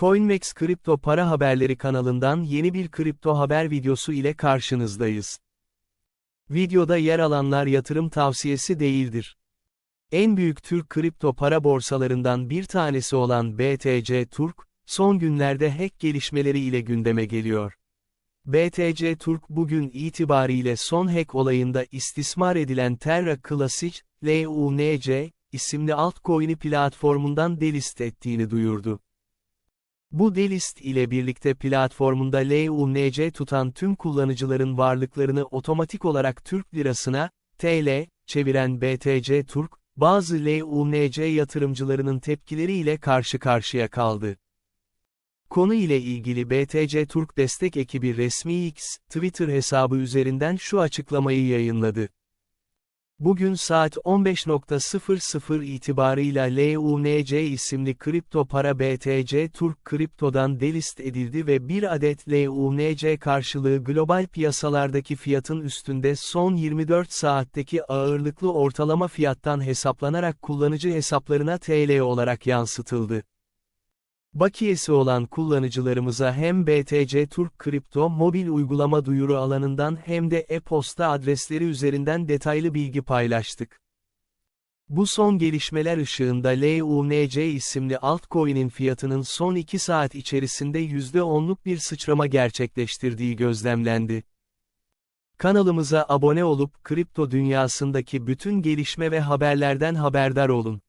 Coinmex Kripto Para Haberleri kanalından yeni bir kripto haber videosu ile karşınızdayız. Videoda yer alanlar yatırım tavsiyesi değildir. En büyük Türk kripto para borsalarından bir tanesi olan BTC Türk, son günlerde hack gelişmeleri ile gündeme geliyor. BTC Türk bugün itibariyle son hack olayında istismar edilen Terra Classic, LUNC, isimli altcoin'i platformundan delist ettiğini duyurdu. Bu delist ile birlikte platformunda LUNC tutan tüm kullanıcıların varlıklarını otomatik olarak Türk lirasına, TL, çeviren BTC Türk, bazı LUNC yatırımcılarının tepkileriyle karşı karşıya kaldı. Konu ile ilgili BTC Türk destek ekibi resmi X, Twitter hesabı üzerinden şu açıklamayı yayınladı. Bugün saat 15.00 itibarıyla LUNC isimli kripto para BTC Türk kriptodan delist edildi ve bir adet LUNC karşılığı global piyasalardaki fiyatın üstünde son 24 saatteki ağırlıklı ortalama fiyattan hesaplanarak kullanıcı hesaplarına TL olarak yansıtıldı. Bakiyesi olan kullanıcılarımıza hem BTC Türk Kripto mobil uygulama duyuru alanından hem de e-posta adresleri üzerinden detaylı bilgi paylaştık. Bu son gelişmeler ışığında LUNC isimli altcoin'in fiyatının son 2 saat içerisinde %10'luk bir sıçrama gerçekleştirdiği gözlemlendi. Kanalımıza abone olup kripto dünyasındaki bütün gelişme ve haberlerden haberdar olun.